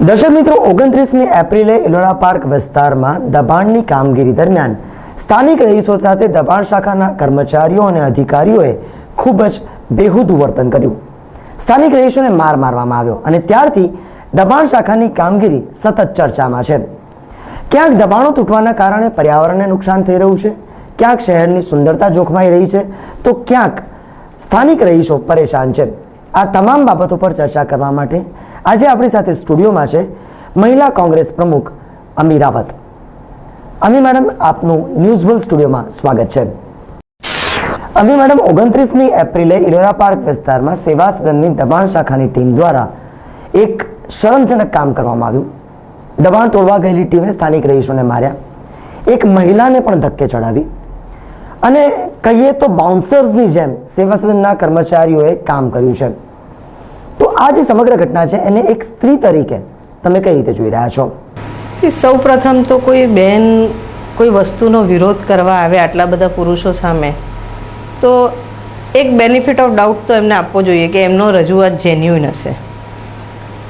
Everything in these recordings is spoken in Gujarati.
દર્શક મિત્રો, ઓગણત્રીસમી એપ્રિલે ઇલોરા પાર્ક વિસ્તારમાં દબાણની કામગીરી દરમિયાન સ્થાનિક રહીશો સાથે દબાણ શાખાના કર્મચારીઓ અને અધિકારીઓએ ખૂબ જ બેહુદું વર્તન કર્યું. સ્થાનિક રહીશોને માર મારવામાં આવ્યો અને ત્યારથી દબાણ શાખાની કામગીરી સતત ચર્ચામાં છે. ક્યાંક દબાણો તૂટવાના કારણે પર્યાવરણને નુકસાન થઈ રહ્યું છે, ક્યાંક શહેરની સુંદરતા જોખમાઈ રહી છે, તો ક્યાંક સ્થાનિક રહીશો પરેશાન છે. આ તમામ બાબતો પર ચર્ચા કરવા માટે આજે આપણી સાથે સ્ટુડિયોમાં છે મહિલા કોંગ્રેસ પ્રમુખ અમી રાવત. અમી મેડમ, આપનું ન્યૂઝ વર્લ્ડ સ્ટુડિયોમાં સ્વાગત છે. અમી મેડમ, ઓગણત્રીસમી એપ્રિલે ઇરોરા પાર્ક વિસ્તારમાં સેવા સદનની દબાણ શાખાની ટીમ દ્વારા એક શરમજનક કામ કરવામાં આવ્યું. દબાણ તોડવા ગયેલી ટીમે સ્થાનિક રહીશોને માર્યા. એક મહિલાને પણ ધક્કે ચડાવી. અને કહીએ તો બાઉન્સર્સની જેમ સેવા સદનના કર્મચારીઓએ કામ કર્યું છે. આ જે સમગ્ર ઘટના છે, એને એક સ્ત્રી તરીકે તમે કઈ રીતે જોઈ રહ્યા છો? સૌ પ્રથમ તો કોઈ બેન કોઈ વસ્તુનો વિરોધ કરવા આવે આટલા બધા પુરુષો સામે, તો એક બેનિફિટ ઓફ ડાઉટ તો એમને આપવો જોઈએ કે એમનો રજૂઆત જેન્યુઇન હશે.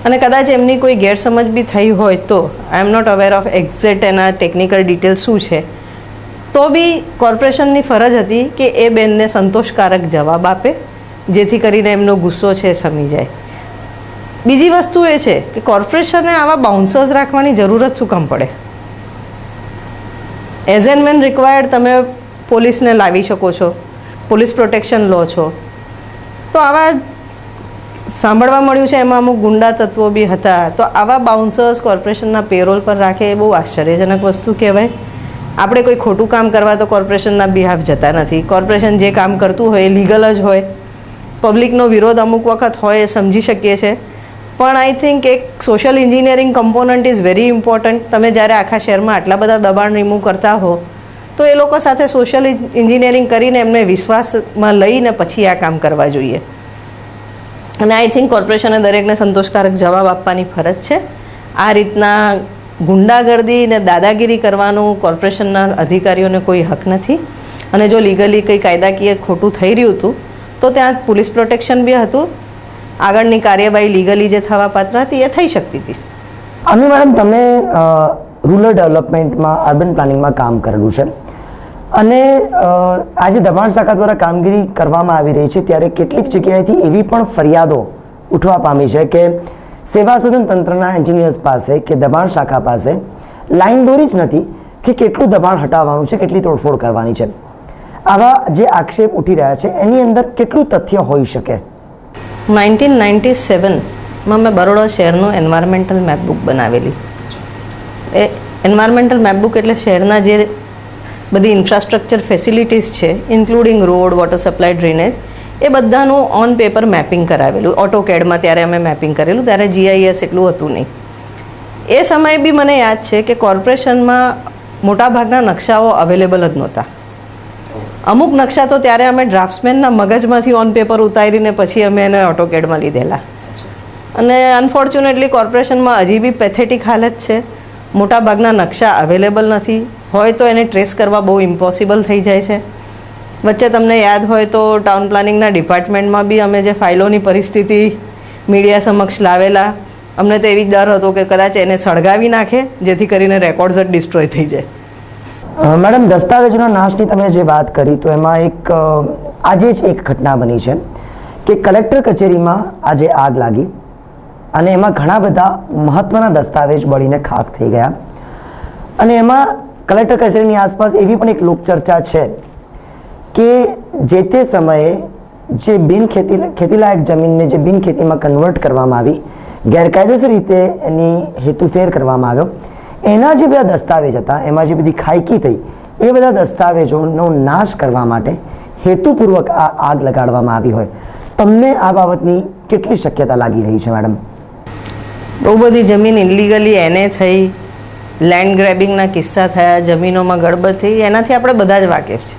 અને કદાચ એમની કોઈ ગેરસમજ બી થઈ હોય તો I am not aware of exact એના ટેકનિકલ ડિટેલ શું છે, તો બી કોર્પોરેશનની ફરજ હતી કે એ બેનને સંતોષકારક જવાબ આપે, જેથી કરીને એમનો ગુસ્સો છે, સમી જાય. બીજી વસ્તુ એ છે કે કોર્પોરેશને આવા બાઉન્સર્સ રાખવાની જરૂરત શું કામ પડે? એઝ એન વેન રિક્વાયર્ડ તમે પોલીસને લાવી શકો છો, પોલીસ પ્રોટેક્શન લો છો. તો આવા સાંભળવા મળ્યું છે, એમાં અમુક ગુંડા તત્વો બી હતા. તો આવા બાઉન્સર્સ કોર્પોરેશનના પેરોલ પર રાખે એ બહુ આશ્ચર્યજનક વસ્તુ કહેવાય. આપણે કોઈ ખોટું કામ કરવા તો કોર્પોરેશનના બિહાફ જતા નથી. કોર્પોરેશન જે કામ કરતું હોય એ લીગલ જ હોય. પબ્લિકનો વિરોધ અમુક વખત હોય એ સમજી શકીએ છીએ પણ આઈ થિંક એક social engineering component is very important તમે જ્યારે આખા શહેરમાં આટલા બધા દબાણ રિમૂવ કરતા હો, તો એ લોકો સાથે સોશિયલ એન્જિનિયરિંગ કરીને એમને વિશ્વાસમાં લઈને પછી આ કામ કરવા જોઈએ. અને આઈ થિંક કોર્પોરેશને દરેકને સંતોષકારક જવાબ આપવાની ફરજ છે. આ રીતના ગુંડાગર્દી ને દાદાગીરી કરવાનું કોર્પોરેશનના અધિકારીઓને કોઈ હક નથી. અને જો લીગલી કંઈ કાયદાકીય ખોટું થઈ રહ્યું હતું, તો ત્યાં પોલીસ પ્રોટેક્શન બી હતું. આગળની કાર્યવાહી લીગલી જે થવા પાત્ર હતી એ થઈ શકતી હતી. અમી મેડમ, તમે રૂરલ ડેવલપમેન્ટમાં અર્બન પ્લાનિંગમાં કામ કરેલું છે. અને આજે દબાણ શાખા દ્વારા કામગીરી કરવામાં આવી રહી છે, ત્યારે કેટલીક જગ્યાએથી એવી પણ ફરિયાદો ઉઠવા પામી છે કે સેવા સદન તંત્રના એન્જિનિયર્સ પાસે કે દબાણ શાખા પાસે લાઈન દોરી જ નથી કે કેટલું દબાણ હટાવવાનું છે, કેટલી તોડફોડ કરવાની છે. આવા જે આક્ષેપ ઉઠી રહ્યા છે, એની અંદર કેટલું તથ્ય હોઈ શકે? નાઇન્ટીન નાઇન્ટી સેવનમાં મેં બરોડા શહેરનું એન્વાયરમેન્ટલ મેપબુક બનાવેલી. એ એન્વાયરમેન્ટલ મેપબુક એટલે શહેરના જે બધી ઇન્ફ્રાસ્ટ્રક્ચર ફેસિલિટીઝ છે including road water supply drainage એ બધાનું ઓન પેપર મેપિંગ કરાવેલું. ઓટો કેડમાં ત્યારે અમે મેપિંગ કરેલું, ત્યારે જીઆઈએસ એટલું હતું નહીં. એ સમયે બી મને યાદ છે કે કોર્પોરેશનમાં મોટાભાગના નકશાઓ અવેલેબલ જ નહોતા. અમુક નકશા તો ત્યારે અમે ડ્રાફ્ટ્સમેનના મગજમાંથી ઓન પેપર ઉતારીને પછી અમે એને ઓટોકેડમાં લીધેલા. અને અનફોર્ચ્યુનેટલી કોર્પોરેશનમાં હજી બી પેથેટિક હાલત છે. મોટાભાગના નકશા અવેલેબલ નથી. હોય તો એને ટ્રેસ કરવા બહુ ઇમ્પોસિબલ થઈ જાય છે. વચ્ચે તમને યાદ હોય તો ટાઉન પ્લાનિંગના ડિપાર્ટમેન્ટમાં બી અમે જે ફાઇલોની પરિસ્થિતિ મીડિયા સમક્ષ લાવેલા, અમને તો એવી ડર હતો કે કદાચ એને સળગાવી નાખે, જેથી કરીને રેકોર્ડ્સ જ ડિસ્ટ્રોય થઈ જાય. મેડમ, દસ્તાવેજોના નાશની તમે જે વાત કરી, તો એમાં એક આજે જ એક ઘટના બની છે કે કલેક્ટર કચેરીમાં આજે આગ લાગી અને એમાં ઘણા બધા મહત્વના દસ્તાવેજ બળીને ખાક થઈ ગયા. અને એમાં કલેક્ટર કચેરીની આસપાસ એવી પણ એક લોકચર્ચા છે કે જે તે સમયે જે બિન ખેતી, ખેતીલાયક જમીનને જે બિન ખેતીમાં કન્વર્ટ કરવામાં આવી, ગેરકાયદેસર રીતે એની હેતુફેર કરવામાં આવ્યો. એના જે બધા દસ્તાવેજ હતા, એમાં જે બધી ખાયકી થઈ, એ બધા દસ્તાવેજોનો નાશ કરવા માટે હેતુપૂર્વક આ આગ લગાડવામાં આવી હોય. તમને આ બાબતની કેટલી શક્યતા લાગી રહી છે, મેડમ? બહુ બધી જમીન ઇલીગલી એને થઈ લેન્ડ ગ્રેબિંગના કિસ્સા થયા, જમીનોમાં ગડબડ થઈ, એનાથી આપણે બધા જ વાકેફ છે.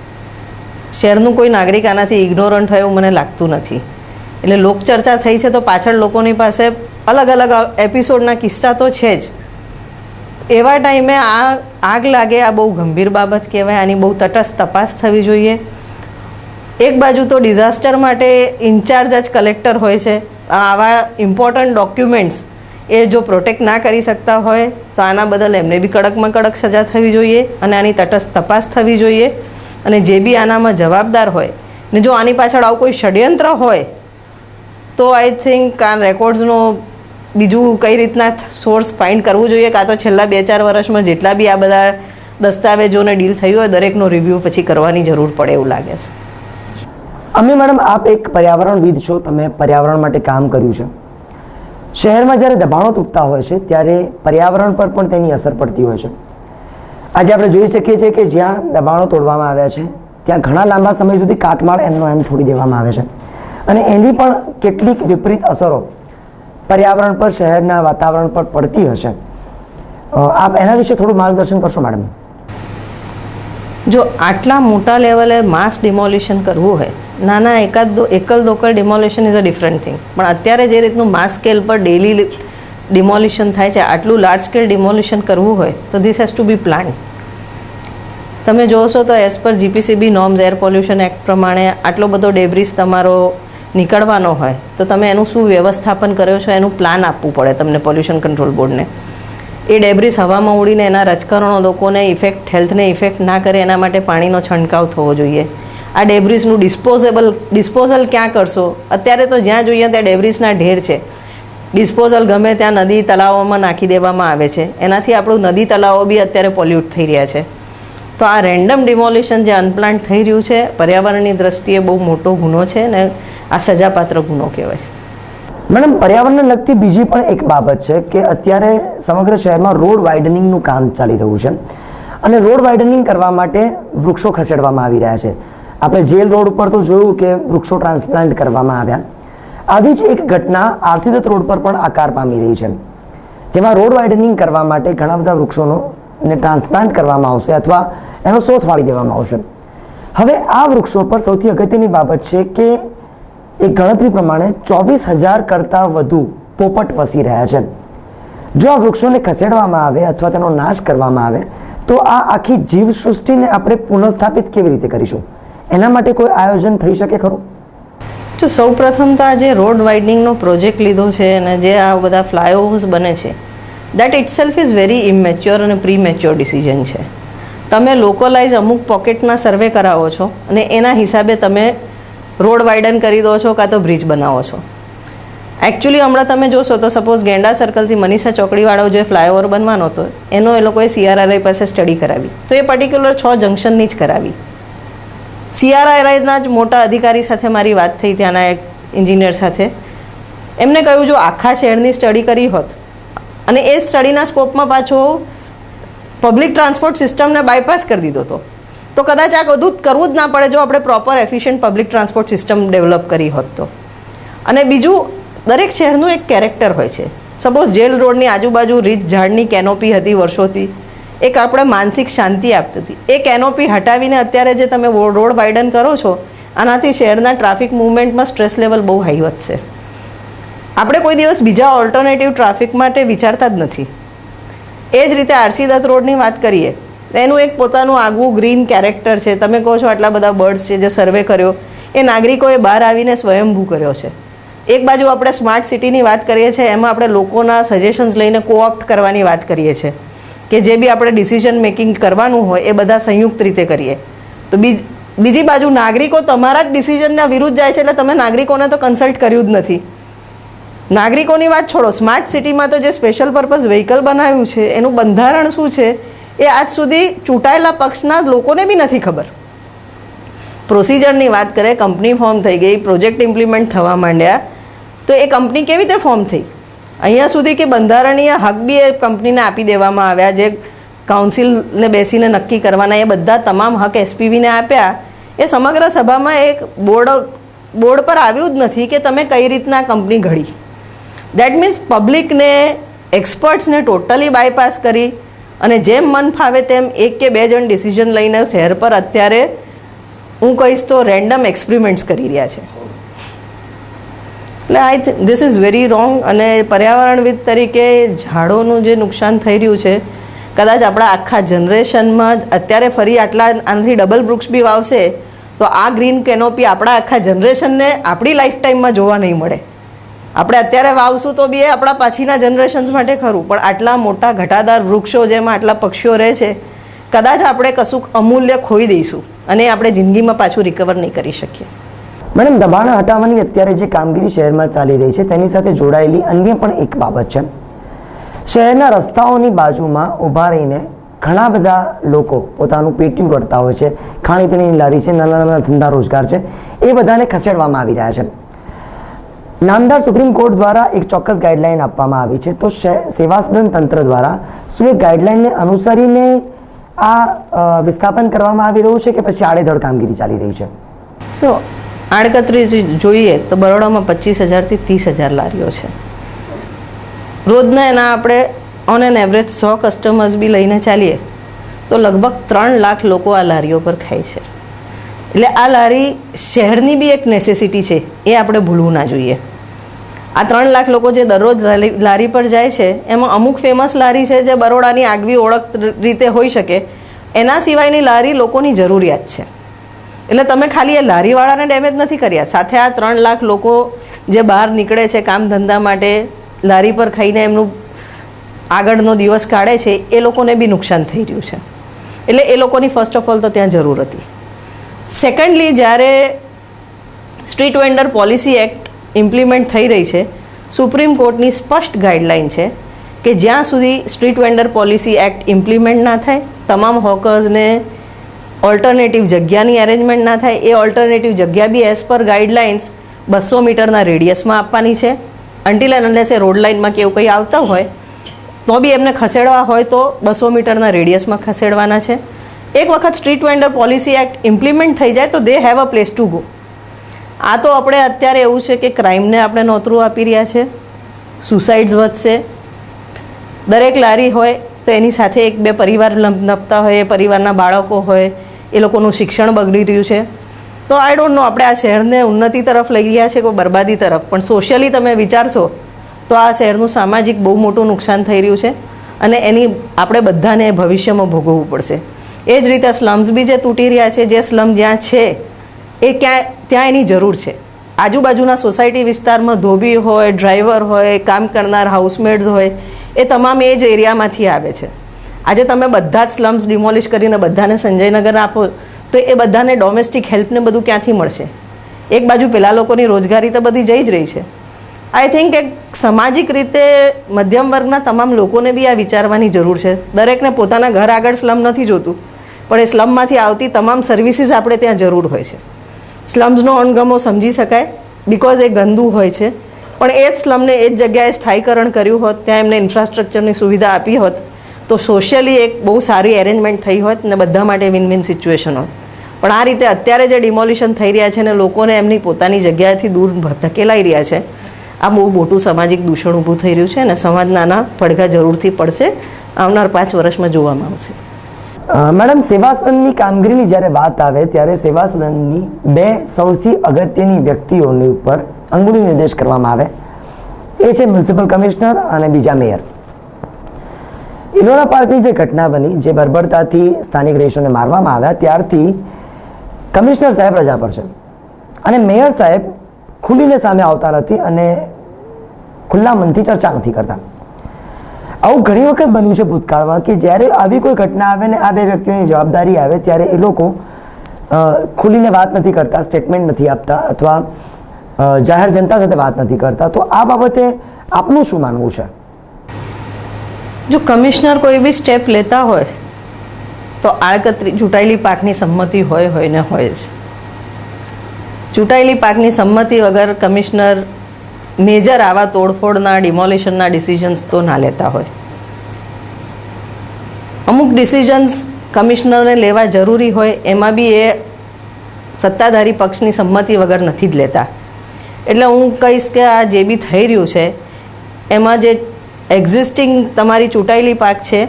શહેરનું કોઈ નાગરિક આનાથી ઇગ્નોરન્ટ હોય એવું મને લાગતું નથી. એટલે લોકચર્ચા થઈ છે તો પાછળ લોકોની પાસે અલગ અલગ એપિસોડના કિસ્સા તો છે જ. એવા ટાઈમે આ આગ લાગે, આ બહુ ગંભીર બાબત કહેવાય, આની બહુ તટસ્થ તપાસ થવી જોઈએ. એક બાજુ તો ડિઝાસ્ટર માટે ઇન્ચાર્જ જ કલેક્ટર હોય છે. આવા ઇમ્પોર્ટન્ટ ડોક્યુમેન્ટ્સ એ જો પ્રોટેક્ટ ના કરી શકતા હોય, તો આના બદલ એમને બી કડકમાં કડક સજા થવી જોઈએ અને આની તટસ્થ તપાસ થવી જોઈએ. અને જે બી આનામાં જવાબદાર હોય, ને જો આની પાછળ આવું કોઈ ષડયંત્ર હોય, તો આઈ થિંક આ રેકોર્ડ્સનો બીજું કઈ રીતના સોર્સ ફાઇન્ડ કરવું જોઈએ? કાં તો છેલ્લા બે ચાર વર્ષમાં જેટલા બી આ બધા દસ્તાવેજોને ડીલ થયું હોય, દરેકનો રિવ્યૂ પછી કરવાની જરૂર પડે એવું લાગે છે. અમે મેડમ, આપ એક પર્યાવરણવિદ છો, તમે પર્યાવરણ માટે કામ કર્યું છે. શહેરમાં જ્યારે દબાણો તૂટતા હોય છે, ત્યારે પર્યાવરણ પર પણ તેની અસર પડતી હોય છે. આજે આપણે જોઈ શકીએ છીએ કે જ્યાં દબાણો તોડવામાં આવ્યા છે, ત્યાં ઘણા લાંબા સમય સુધી કાટમાળ એમનો એમ છોડી દેવામાં આવે છે. અને એની પણ કેટલીક વિપરીત અસરો પર્યાવરણ પર, શહેરના વાતાવરણ પર પડતી હશે. આપ એના વિશે થોડું માર્ગદર્શન કરશો, મેડમ? જો આટલા મોટા લેવલે માસ ડિમોલિશન કરવું હોય, નાના એકાદ દો, એકલ દોકલ demolition is a different thing પણ અત્યારે જે રીતનું માસ સ્કેલ પર ડેલી ડિમોલિશન થાય છે, આટલું લાર્જ સ્કેલ ડિમોલિશન કરવું હોય, તો this has to be plan તમે જોશો તો as per GPCB norms air pollution act પ્રમાણે આટલો બધો ડેબ્રિસ તમારો નીકળવાનો હોય, તો તમે એનું શું વ્યવસ્થાપન કર્યો છો? એનું પ્લાન આપવું પડે તમને પોલ્યુશન કંટ્રોલ બોર્ડને એ ડેબ્રિસ હવામાં ઉડીને એના રજકરણો લોકોને ઇફેક્ટ હેલ્થને ઇફેક્ટ ના કરે, એના માટે પાણીનો છંટકાવ થવો જોઈએ. આ ડેબ્રિસનું ડિસ્પોઝેબલ ડિસ્પોઝલ ક્યાં કરશો? અત્યારે તો જ્યાં જોઈએ ત્યાં ડેબ્રિસના ઢેર છે. ડિસ્પોઝલ ગમે ત્યાં નદી તળાવોમાં નાખી દેવામાં આવે છે. એનાથી આપણું નદી તળાવો બી અત્યારે પોલ્યુટ થઈ રહ્યા છે. તો આ રેન્ડમ ડિમોલિશન જે અનપ્લાન્ટ થઈ રહ્યું છે, પર્યાવરણની દ્રષ્ટિએ બહુ મોટો ગુનો છે ને આ સજાપાત્ર ગુનો કહેવાય. મેડમ, પર્યાવરણને લગતી બીજી પણ એક બાબત છે કે અત્યારે સમગ્ર શહેરમાં રોડ વાઇડનિંગનું કામ ચાલી રહ્યું છે. અને રોડ વાઇડનિંગ કરવા માટે વૃક્ષો ખસેડવામાં આવી રહ્યા છે. આપણે જેલ રોડ ઉપર તો જોયું કે વૃક્ષો ટ્રાન્સપ્લાન્ટ કરવામાં આવ્યા. આવી જ એક ઘટના આરસીદત રોડ પર પણ આકાર પામી રહી છે. જેમાં રોડ વાઇડનિંગ કરવા માટે ઘણા બધા વૃક્ષોનો ને ટ્રાન્સપ્લાન્ટ કરવામાં આવશે અથવા એનો શોધ વાળી દેવામાં આવશે. હવે આ વૃક્ષો પર સૌથી અગત્યની બાબત છે કે એક ગણતરી પ્રમાણે ચોવીસ હજાર કરતાં વધુ પોપટ વસી રહ્યા છે. જો આ વૃક્ષોને ખસેડવામાં આવે અથવા તેનો નાશ કરવામાં આવે, તો આ આખી જીવસૃષ્ટિને આપણે પુનઃસ્થાપિત કેવી રીતે કરીશું? એના માટે કોઈ આયોજન થઈ શકે ખરું? જો સૌ પ્રથમ તો આ જે રોડ વાઇડનિંગનો પ્રોજેક્ટ લીધો છે અને જે આ બધા ફ્લાયઓવર્સ બને છે that itself is very immature અને પ્રી મેચ્યોર ડિસિઝન છે. તમે લોકલાઇઝ અમુક પોકેટના સર્વે કરાવો છો અને એના હિસાબે તમે રોડ વાઇડન કરી દો છો કાં તો બ્રિજ બનાવો છો? એકચ્યુઅલી હમણાં તમે જોશો તો સપોઝ ગેંડા સર્કલથી મનીષા ચોકડીવાળો જે ફ્લાયઓવર બનવાનો હતો, એનો એ લોકોએ સીઆરઆરઆઈ પાસે સ્ટડી કરાવી. તો એ પર્ટિક્યુલર છ જંકશનની જ કરાવી. સીઆરઆરઆઈના જ મોટા અધિકારી સાથે મારી વાત થઈ, ત્યાંના એક એન્જિનિયર સાથે. એમને કહ્યું, જો આખા શહેરની સ્ટડી કરી હોત, અને એ સ્ટડીના સ્કોપમાં પાછો પબ્લિક ટ્રાન્સપોર્ટ સિસ્ટમને બાયપાસ કરી દીધો હતો તો કદાચ આ બધું કરવું જ ના પડે જો આપણે proper efficient public transport system develop કરી હોત તો. અને બીજું, દરેક શહેરનું એક કેરેક્ટર હોય છે. સપોઝ જેલ રોડની આજુબાજુ રીચ ઝાડની કેનોપી હતી વર્ષોથી. એક આપણે માનસિક શાંતિ આપતી હતી. એ કેનોપી હટાવીને અત્યારે જે તમે રોડ વાઇડન કરો છો, આનાથી શહેરના ટ્રાફિક મુવમેન્ટમાં સ્ટ્રેસ લેવલ બહુ હાઈ વધશે. આપણે કોઈ દિવસ બીજા ઓલ્ટરનેટિવ ટ્રાફિક માટે વિચારતા જ નથી. એ જ રીતે આરસી દત્ત રોડની વાત કરીએ. એનું એક પોતાનું આગવું ગ્રીન કેરેક્ટર છે. તમે કહો છો આટલા બધા બર્ડ્સ છે જે સર્વે કર્યો. એ નાગરિકોએ બહાર આવીને સ્વયંભૂ કર્યો છે. એક બાજુ આપણે સ્માર્ટ સિટીની વાત કરીએ છીએ, એમાં આપણે લોકોના સજેશન્સ લઈને કોઓપ્ટ કરવાની વાત કરીએ છીએ કે જે બી આપણે ડિસિઝન મેકિંગ કરવાનું હોય, એ બધા સંયુક્ત રીતે કરીએ. તો બીજ, બીજી નાગરિકો તમારા જ ડિસિઝનના વિરુદ્ધ જાય છે એટલે તમે નાગરિકોને તો કન્સલ્ટ કર્યું જ નથી. નાગરિકોની વાત છોડો. સ્માર્ટ સિટીમાં તો જે સ્પેશિયલ પર્પઝ વ્હીકલ બનાવ્યું છે, એનું બંધારણ શું છે? એ આજ સુધી ચૂંટાયેલા પક્ષના લોકોને બી નથી ખબર. પ્રોસિજરની વાત કરે કંપની ફોર્મ થઈ ગઈ પ્રોજેક્ટ ઇમ્પ્લિમેન્ટ થવા માંડ્યા, તો એ કંપની કેવી રીતે ફોર્મ થઈ? અહીંયા સુધી કે બંધારણીય હક બી એ કંપનીને આપી દેવામાં આવ્યા, જે કાઉન્સિલને બેસીને નક્કી કરવાના, એ બધા તમામ હક એસપીવીને આપ્યા. એ સમગ્ર સભામાં એક બોર્ડ બોર્ડ પર આવ્યું જ નથી કે તમે કઈ રીતના કંપની ઘડી. દેટ મીન્સ પબ્લિકને એક્સપર્ટ્સને ટોટલી બાયપાસ કરી. અને જેમ મન ફાવે તેમ એક કે બે જણ ડિસિઝન લઈને શહેર પર અત્યારે હું કહીશ તો રેન્ડમ એક્સપેરિમેન્ટ્સ કરી રહ્યા છે. એટલે I this is very wrong અને પર્યાવરણવિદ તરીકે ઝાડોનું જે નુકસાન થઈ રહ્યું છે, કદાચ આપણા આખા જનરેશનમાં અત્યારે ફરી આટલા આનાથી ડબલ વૃક્ષ બી વાવશે, તો આ ગ્રીન કેનોપી આપણા આખા જનરેશનને આપણી લાઈફ ટાઈમમાં જોવા નહીં મળે. આપણે અત્યારે વાવશું તો બી એ આપણા પાછીના જનરેશન્સ માટે ખરું, પણ આટલા મોટા ઘટાદાર વૃક્ષો જેમાં આટલા પક્ષીઓ રહે છે, કદાચ આપણે કશુંક અમૂલ્ય ખોઈ દઈશું અને આપણે જિંદગીમાં પાછું રિકવર નહીં કરી શકીએ. મેડમ, દબાણ હટાવવાની અત્યારે જે કામગીરી શહેરમાં ચાલી રહી છે, તેની સાથે જોડાયેલી અન્ય પણ એક બાબત છે. શહેરના રસ્તાઓની બાજુમાં ઊભા રહીને ઘણા બધા લોકો પોતાનું પેટ્યું કરતા હોય છે, ખાણીપીણીની લારી છે નાના નાના ધંધા રોજગાર છે, એ બધાને ખસેડવામાં આવી રહ્યા છે. નામદાર સુપ્રીમ કોર્ટ દ્વારા એક ચોક્કસ ગાઈડલાઈન આપવામાં આવી છે. તો સેવાસદન સેવા તંત્ર દ્વારા શું એ ગાઈડલાઈનને અનુસરીને આ વિસ્થાપન કરવામાં આવી રહ્યું છે કે પછી આડેધડ કામગીરી ચાલી રહી છે? સો, આડકતરી જોઈએ તો બરોડામાં પચીસ હજારથી ત્રીસ હજાર લારીઓ છે. રોજના એના આપણે ઓન એન એવરેજ સો કસ્ટમર્સ બી લઈને ચાલીએ, તો લગભગ ત્રણ લાખ લોકો આ લારીઓ પર ખાય છે. એટલે આ લારી શહેરની બી એક નેસેસિટી છે, એ આપણે ભૂલવું ના જોઈએ. આ ત્રણ લાખ લોકો જે દરરોજ લારી પર જાય છે, એમાં અમુક ફેમસ લારી છે જે બરોડાની આગવી ઓળખ રીતે હોઈ શકે. એના સિવાયની લારી લોકોની જરૂરિયાત છે. એટલે તમે ખાલી એ લારીવાળાને ડેમેજ નથી કર્યા. સાથે આ ત્રણ લાખ લોકો જે બહાર નીકળે છે કામ ધંધા માટે, લારી પર ખાઈને એમનું આગળનો દિવસ કાઢે છે, એ લોકોને બી નુકસાન થઈ રહ્યું છે. એટલે એ લોકોની ફર્સ્ટ ઓફ ઓલ તો ત્યાં જરૂર હતી. સેકન્ડલી જ્યારે street vendor policy act implement થઈ રહી છે, સુપ્રીમ કોર્ટની સ્પષ્ટ ગાઈડલાઇન છે કે જ્યાં સુધી street vendor policy act implement ના થાય, તમામ હોકર્સને ઓલ્ટરનેટિવ જગ્યાની અરેન્જમેન્ટ ના થાય, એ ઓલ્ટરનેટિવ જગ્યા બી એઝ પર ગાઈડલાઇન્સ બસો મીટરના રેડિયસમાં આપવાની છે. Until and unless A road લાઇનમાં કે એવું કંઈ આવતા હોય, તો બી એમને ખસેડવા હોય તો બસો મીટરના રેડિયસમાં ખસેડવાના છે. એક વખત street vendor policy act implement થઈ જાય તો they have a place to go આ તો આપણે અત્યારે એવું છે કે ક્રાઇમને આપણે નોતરું આપી રહ્યા છે. સુસાઇડ્સ વધશે. દરેક લારી હોય તો એની સાથે એક બે પરિવાર નપતા હોય પરિવારના બાળકો હોય, એ લોકોનું શિક્ષણ બગડી રહ્યું છે. તો આઈ ડોન્ટ નો આપણે આ શહેરને ઉન્નતિ તરફ લઈ રહ્યા છે કે બરબાદી તરફ? પણ સોશિયલી તમે વિચારશો, તો આ શહેરનું સામાજિક બહુ મોટું નુકસાન થઈ રહ્યું છે અને એની આપણે બધાને ભવિષ્યમાં ભોગવવું પડશે. એ જ રીતે સ્લમ્સ બી જે તૂટી રહ્યા છે, જે સ્લમ જ્યાં છે એ ક્યાં ત્યાં એની જરૂર છે. આજુબાજુના સોસાયટી વિસ્તારમાં ધોબી હોય, ડ્રાઈવર હોય, કામ કરનાર હાઉસમેડ્સ હોય, એ તમામ એ જ એરિયામાંથી આવે છે. આજે તમે બધા જ સ્લમ્સ ડિમોલિશ કરીને બધાને સંજયનગર આપો, તો એ બધાને ડોમેસ્ટિક હેલ્પને બધું ક્યાંથી મળશે? એક બાજુ પેલા લોકોની રોજગારી તો બધી જઈ જ રહી છે. આઈ થિંક એક સામાજિક રીતે મધ્યમ વર્ગના તમામ લોકોને બી આ વિચારવાની જરૂર છે. દરેકને પોતાના ઘર આગળ સ્લમ નથી જોતું, પણ એ સ્લમમાંથી આવતી તમામ સર્વિસીસ આપણે ત્યાં જરૂર હોય છે. સ્લમ્સનો અણગમો સમજી શકાય બિકોઝ એ ગંદુ હોય છે. પણ એ જ સ્લમને એ જ જગ્યાએ સ્થાયીકરણ કર્યું હોત, ત્યાં એમને ઇન્ફ્રાસ્ટ્રક્ચરની સુવિધા આપી હોત, તો સોશિયલી એક બહુ સારી એરેન્જમેન્ટ થઈ હોત ને બધા માટે વિન વિન સિચ્યુએશન હોત. પણ આ રીતે અત્યારે જે ડિમોલિશન થઈ રહ્યા છે ને લોકોને એમની પોતાની જગ્યાએથી દૂર ધકેલાઈ રહ્યા છે, આ બહુ મોટું સામાજિક દૂષણ ઊભું થઈ રહ્યું છે અને સમાજના આના પડઘા જરૂરથી પડશે, આવનાર પાંચ વર્ષમાં જોવામાં આવશે. મેડમ, સેવાસદનની કામગીરીની જ્યારે વાત આવે, ત્યારે સેવાસદનની બે સૌથી અગત્યની વ્યક્તિઓની ઉપર અંગુલી નિર્દેશ કરવામાં આવે. એ છે મ્યુનિસિપલ કમિશનર અને બીજા મેયર. ઇલોરા પાર્કની જે ઘટના બની, જે બર્બરતાથી સ્થાનિક રહીશોને મારવામાં આવ્યા, ત્યારથી કમિશનર સાહેબ રજા પર છે. અને મેયર સાહેબ ખુલીને સામે આવતા નથી અને ખુલ્લા મનથી ચર્ચા નથી કરતા. આવું ઘણી વખત બન્યું છે ભૂતકાળમાં કે જ્યારે આવી કોઈ ઘટના આવે ને આ બે વ્યક્તિઓની જવાબદારી આવે, ત્યારે એ લોકો ખુલીને વાત નથી કરતા સ્ટેટમેન્ટ નથી આપતા અથવા જાહેર જનતા સાથે વાત નથી કરતા. તો આ બાબતે આપનું શું માનવું છે? જો કમિશનર કોઈ બી સ્ટેપ લેતા હોય, તો આડકતરી, ચૂંટાયેલી પાકની સંમતિ હોય હોય ને હોય જ. ચૂંટાયેલી પાકની સંમતિ વગર કમિશનર મેજર આવા તોડફોડના ડિમોલિશનના ડિસિઝન્સ તો ના લેતા હોય. અમુક ડિસિઝન્સ કમિશનરને લેવા જરૂરી હોય, એમાં બી એ સત્તાધારી પક્ષની સંમતિ વગર નથી જ લેતા. એટલે હું કહીશ કે આ જે બી થઈ રહ્યું છે, એમાં જે એક્ઝિસ્ટિંગ તમારી ચૂંટાયેલી પાક છે,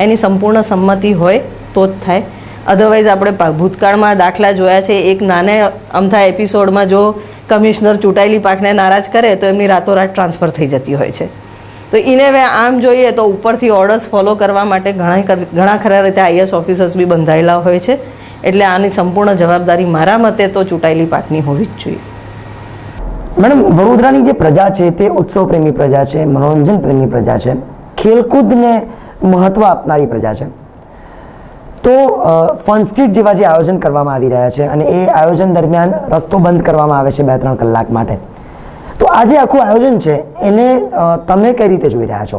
એની સંપૂર્ણ સંમતિ હોય તો જ થાય. અધરવાઇઝ આપણે ભૂતકાળમાં દાખલા જોયા છે. એક નાને અમથા એપિસોડમાં જો કમિશનર ચૂંટાયેલી પાકને નારાજ કરે, તો એમની રાતોરાત ટ્રાન્સફર થઈ જતી હોય છે. તો એને હવે આમ જોઈએ તો ઉપરથી ઓર્ડર્સ ફોલો કરવા માટે ઘણા ઘણા ખરા રીતે આઈએસ ઓફિસર્સ બી બંધાયેલા હોય છે. એટલે આની સંપૂર્ણ જવાબદારી મારા મતે તો ચૂંટાયેલી પાકની હોવી જ જોઈએ. મેડમ, વડોદરાની જે પ્રજા છે, તે ઉત્સવ પ્રેમી પ્રજા છે મનોરંજન પ્રેમી પ્રજા છે. ખેલકૂદને મહત્વ આપનારી પ્રજા છે. તો ફનસ્ટ્રીટ ફન સ્ટ્રીટ જેવા જે આયોજન કરવામાં આવી રહ્યા છે અને એ આયોજન દરમિયાન રસ્તો બંધ કરવામાં આવે છે બે ત્રણ કલાક માટે. તો આ જે આખું આયોજન છે, એને તમે કઈ રીતે જોઈ રહ્યા છો?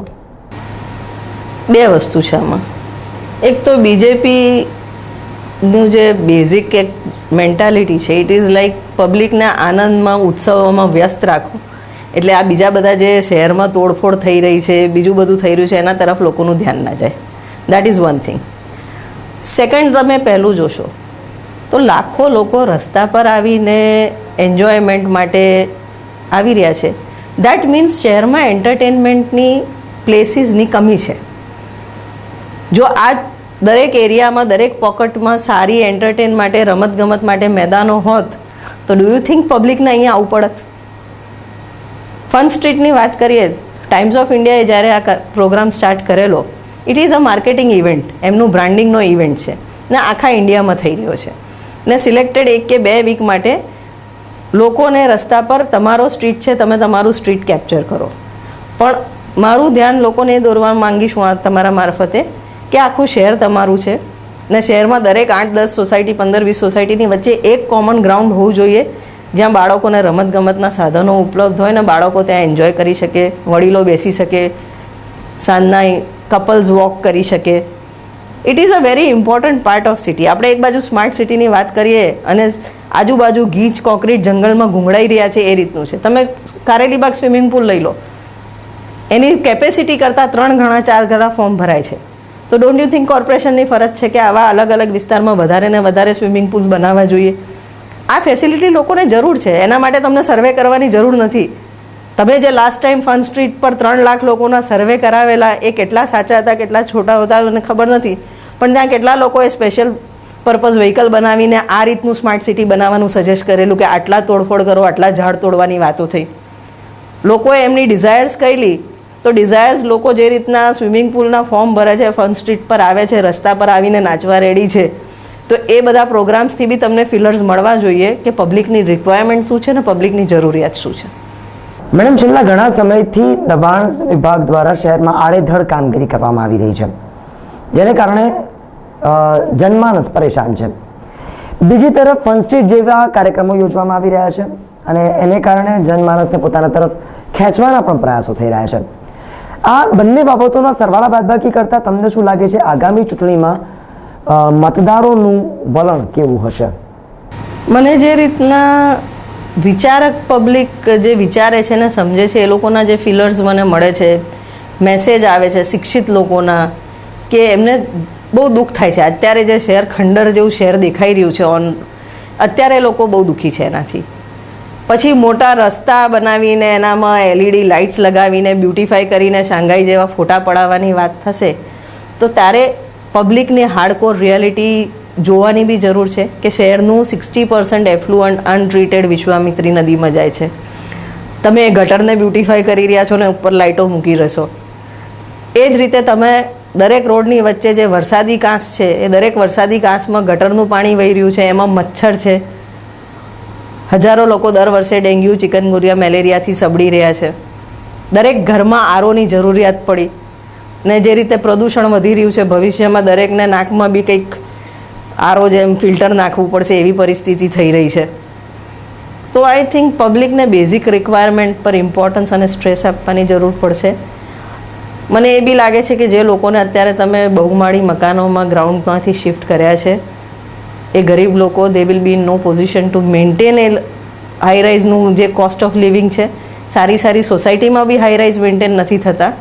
બે વસ્તુ છે આમાં. એક તો બીજેપી નું જે બેઝિક એક મેન્ટાલિટી છે ઇટ ઇઝ લાઈક પબ્લિકના આનંદમાં, ઉત્સવોમાં વ્યસ્ત રાખો. એટલે આ બીજા બધા જે શહેરમાં તોડફોડ થઈ રહી છે, બીજું બધું થઈ રહ્યું છે, એના તરફ લોકોનું ધ્યાન ના જાય. That is one thing second તમે પહેલું જોશો. તો લાખો લોકો રસ્તા પર આવીને એન્જોયમેન્ટ માટે આવી રહ્યા છે. દેટ મીન્સ શહેરમાં એન્ટરટેનમેન્ટની પ્લેસીસની કમી છે. જો આ દરેક એરિયામાં, દરેક પોકેટમાં સારી એન્ટરટેન માટે, રમતગમત માટે મેદાનો હોત, તો ડુ યુ થિંક પબ્લિકને અહીંયા આવવું પડત? ફન સ્ટ્રીટની વાત કરીએ ટાઈમ્સ ઓફ ઇન્ડિયાએ જ્યારે આ પ્રોગ્રામ સ્ટાર્ટ કરેલો it is a marketing event એમનું બ્રાન્ડિંગનો ઇવેન્ટ છે. ને આખા ઇન્ડિયામાં થઈ રહ્યો છે. ને સિલેક્ટેડ એક કે બે વીક માટે લોકોને રસ્તા પર તમારો સ્ટ્રીટ છે, તમે તમારું સ્ટ્રીટ કેપ્ચર કરો. પણ મારું ધ્યાન લોકોને દોરવા માંગીશ હું આ તમારા મારફતે કે આખું શહેર તમારું છે. ને શહેરમાં દરેક આઠ દસ સોસાયટી પંદર વીસ સોસાયટીની વચ્ચે એક કોમન ગ્રાઉન્ડ હોવું જોઈએ. જ્યાં બાળકોને રમતગમતના સાધનો ઉપલબ્ધ હોય ને બાળકો ત્યાં એન્જોય કરી શકે, વડીલો બેસી શકે. સાંજના કપલ્સ વોક કરી શકે. It is a very important part of city આપણે એક બાજુ સ્માર્ટ સિટીની વાત કરીએ અને આજુબાજુ ગીચ કોન્ક્રીટ જંગલમાં ઘૂંઘળાઈ રહ્યા છે એ રીતનું છે. તમે કારેલીબાગ સ્વિમિંગ પુલ લઈ લો. એની કેપેસિટી કરતાં ત્રણ ઘણા ચાર ઘણા ફોર્મ ભરાય છે. તો ડોન્ટ યુ થિંક કોર્પોરેશનની ફરજ છે કે આવા અલગ અલગ વિસ્તારમાં વધારે ને વધારે સ્વિમિંગ પુલ્સ બનાવવા જોઈએ? આ ફેસિલિટી લોકોને જરૂર છે. એના માટે તમને સર્વે કરવાની જરૂર નથી. તમે જે લાસ્ટ ટાઈમ ફન સ્ટ્રીટ પર ત્રણ લાખ લોકોના સર્વે કરાવેલા, એ કેટલા સાચા હતા, કેટલા છોટા હતા મને ખબર નથી. પણ ત્યાં કેટલા લોકોએ સ્પેશિયલ પર્પઝ વ્હીકલ બનાવીને આ રીતનું સ્માર્ટ સિટી બનાવવાનું સજેસ્ટ કરેલું કે આટલા તોડફોડ કરો, આટલા ઝાડ તોડવાની વાતો થઈ. લોકોએ એમની ડિઝાયર્સ કહેલી તો ડિઝાયર્સ લોકો જે રીતના સ્વિમિંગ પુલના ફોર્મ ભરે છે ફન સ્ટ્રીટ પર આવે છે, રસ્તા પર આવીને નાચવા રેડી છે, તો એ બધા પ્રોગ્રામ્સથી બી તમને ફિલર્સ મળવા જોઈએ કે પબ્લિકની રિક્વાયરમેન્ટ શું છે ને પબ્લિકની જરૂરિયાત શું છે. મેડમ, છેલ્લા ઘણા સમયથી દબાણ વિભાગ દ્વારા શહેરમાં આડેધડ કામગીરી કરવામાં આવી રહી છે. જેને કારણે જનમાનસ પરેશાન છે. બીજી તરફ ફન સ્ટ્રીટ જેવા કાર્યક્રમો યોજવામાં આવી રહ્યા છે અને એને કારણે જનમાનસને પોતાના તરફ ખેંચવાના પણ પ્રયાસો થઈ રહ્યા છે. આ બંને બાબતોના સરવાળા બાદબાકી કરતાં તમને શું લાગે છે? આગામી ચૂંટણીમાં મતદારોનું વલણ કેવું હશે? મને જે રીતના વિચારક પબ્લિક જે વિચારે છે ને, સમજે છે, એ લોકોના જે ફિલર્સ મને મળે છે મેસેજ આવે છે શિક્ષિત લોકોના, કે એમને બહુ દુઃખ થાય છે. અત્યારે જે શહેર ખંડર જેવું શહેર દેખાઈ રહ્યું છે ઓન અત્યારે લોકો બહુ દુઃખી છે એનાથી. પછી મોટા રસ્તા બનાવીને એનામાં એલઈડી લાઇટ્સ લગાવીને બ્યુટીફાઈ કરીને શાંઘાઈ જેવા ફોટા પડાવવાની વાત થશે, તો ત્યારે પબ્લિકની હાર્ડકોર રિયાલિટી જોવાની બી જરૂર છે કે શહેરનું sixty percent effluent untreated Vishwamitri નદીમાં જાય છે. તમે એ ગટરને બ્યુટીફાઈ કરી રહ્યા છો ને ઉપર લાઇટો મૂકી રહેશો. એ જ રીતે તમે દરેક રોડની વચ્ચે જે વરસાદી કાંસ છે, એ દરેક વરસાદી કાંસમાં ગટરનું પાણી વહી રહ્યું છે, એમાં મચ્છર છે. હજારો લોકો દર વર્ષે ડેન્ગ્યુ ચિકનગુરિયા મેલેરિયાથી સબડી રહ્યા છે. દરેક ઘરમાં આરોની જરૂરિયાત પડી ને જે રીતે પ્રદૂષણ વધી રહ્યું છે, ભવિષ્યમાં દરેકને નાકમાં બી કંઈક આરો જેમ ફિલ્ટર નાખવું પડશે એવી પરિસ્થિતિ થઈ રહી છે. તો આઈ થિંક પબ્લિકને બેઝિક રિક્વાયરમેન્ટ પર ઇમ્પોર્ટન્સ અને સ્ટ્રેસ આપવાની જરૂર પડશે. મને એ બી લાગે છે કે જે લોકોને અત્યારે તમે બહુમાળી મકાનોમાં ગ્રાઉન્ડમાંથી શિફ્ટ કર્યા છે, એ ગરીબ લોકો they will be in no position to maintain a high રાઇઝનું જે કોસ્ટ ઓફ લિવિંગ છે સારી સારી સોસાયટીમાં બી હાઈ રાઇઝ મેન્ટેન નથી થતા.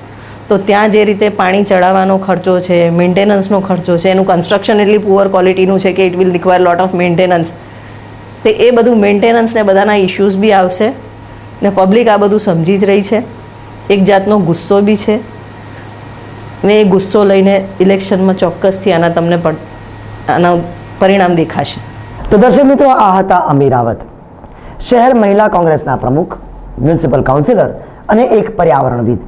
તો ત્યાં જે રીતે પાણી ચડાવવાનો ખર્ચો છે મેન્ટેનન્સનો ખર્ચો છે, એનું કન્સ્ટ્રક્શન એટલી પુઅર ક્વોલિટીનું છે કે it will require lot of maintenance તે એ બધું મેન્ટેનન્સ ને બધાના ઇશ્યુઝ બી આવશે ને પબ્લિક આ બધું સમજી જ રહી છે. એક જાતનો ગુસ્સો બી છે. ને એ ગુસ્સો લઈને ઇલેક્શનમાં ચોક્કસથી આના તમને આના પરિણામ દેખાશે. તો દર્શક મિત્રો, આ હતા અમીર રાવત શહેર મહિલા કોંગ્રેસના પ્રમુખ, મ્યુનિસિપલ કાઉન્સિલર અને એક પર્યાવરણવિદ.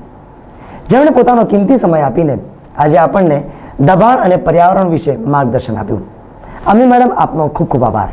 જેમણે પોતાનો કિંમતી સમય આપીને આજે આપણને દબાણ અને પર્યાવરણ વિશે માર્ગદર્શન આપ્યું. અમી મેડમ, આપનો ખૂબ ખૂબ આભાર.